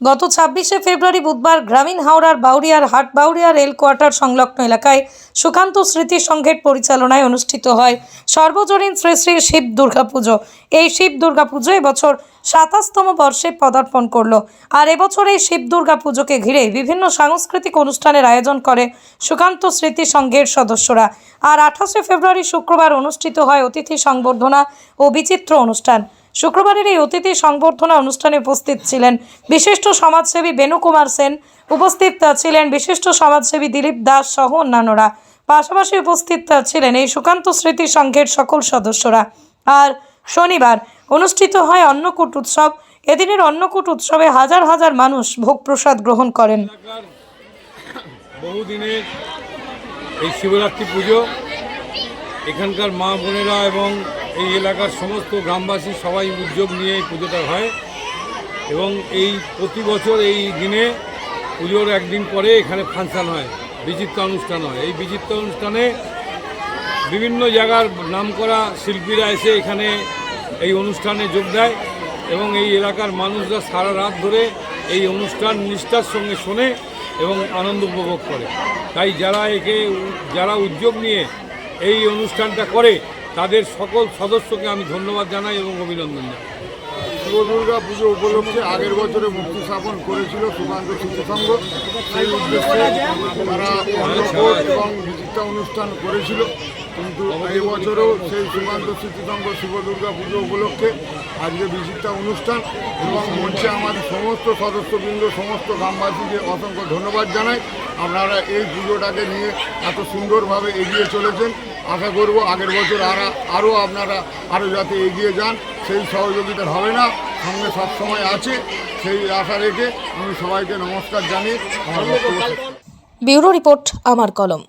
গত ছাব্বিশে ফেব্রুয়ারি বুধবার গ্রামীণ হাওড়ার বাউরিয়ার হাট বাউরিয়া রেল কোয়ার্টার সংলগ্ন এলাকায় সুকান্ত স্মৃতি সংঘের পরিচালনায় অনুষ্ঠিত হয়। সর্বজনীন শ্রী শ্রী শিব দুর্গাপুজো এই শিব দুর্গাপুজো এবছর সাতাশতম বর্ষে পদার্পণ করল। আর এবছর এই শিব দুর্গাপুজোকে ঘিরে বিভিন্ন সাংস্কৃতিক অনুষ্ঠানের আয়োজন করে সুকান্ত স্মৃতি সংঘের সদস্যরা। আর আঠাশে ফেব্রুয়ারি শুক্রবার অনুষ্ঠিত হয় অতিথি সংবর্ধনা ও বিচিত্র অনুষ্ঠান। শুক্রবারের এই অতিথি সংবর্ধনা অনুষ্ঠানে উপস্থিত ছিলেন বিশিষ্ট সমাজসেবী বেনু কুমার সেন, উপস্থিত ছিলেন বিশিষ্ট সমাজসেবী দিলীপ দাস সহ অন্যান্যরা। পাশাপাশি উপস্থিত ছিলেন এই সুকান্ত স্মৃতি সংঘের সকল সদস্যরা। আর শনিবার অনুষ্ঠিত হয় অন্নকূট উৎসব। এদিনের অন্নকূট উৎসবে হাজার হাজার মানুষ ভোগ প্রসাদ গ্রহণ করেন। বহুদিনের এই শিবরাত্রি পুজো। এখানকার মা বোনেরা এবং এই এলাকার সমস্ত গ্রামবাসী সবাই উদ্যোগ নিয়ে এই পুজোটা হয় এবং এই প্রতি বছর এই দিনে পুজোর একদিন পরে এখানে ফাংশান হয়, বিচিত্র অনুষ্ঠান হয়। এই বিচিত্র অনুষ্ঠানে বিভিন্ন জায়গার নামকরা শিল্পীরা এসে এখানে এই অনুষ্ঠানে যোগ দেয় এবং এই এলাকার মানুষরা সারা রাত ধরে এই অনুষ্ঠান নিষ্ঠার সঙ্গে শোনে এবং আনন্দ উপভোগ করে। তাই যারা একে, যারা উদ্যোগ নিয়ে এই অনুষ্ঠানটা করে তাদের সকল সদস্যকে আমি ধন্যবাদ জানাই এবং অভিনন্দন জানাই। শিব দুর্গা পুজো উপলক্ষে আগের বছরে মুক্তি স্থাপন করেছিল সুকান্ত স্মৃতি সংঘ। সেই উদ্দেশ্যে তারা এবং বিচিত্রা অনুষ্ঠান করেছিল। কিন্তু এই বছরও সেই সুকান্ত স্মৃতি সংঘ শিব দুর্গা পুজো উপলক্ষে আজকে বিচিত্রা অনুষ্ঠান এবং মঞ্চে আমাদের সমস্ত সদস্যবৃন্দ, সমস্ত গ্রামবাসীকে অসংখ্য ধন্যবাদ জানাই। আপনারা এই পুজোটাকে নিয়ে এত সুন্দরভাবে এগিয়ে চলেছেন। আশা করব আগের বছর আর আরও আপনারা আরও যাতে এগিয়ে যান, সেই সহযোগিতা হবে না। সঙ্গে সবসময় আছে, সেই আশা রেখে আমি সবাইকে নমস্কার জানিয়ে আমার ব্যুরো রিপোর্ট, আমার কলম।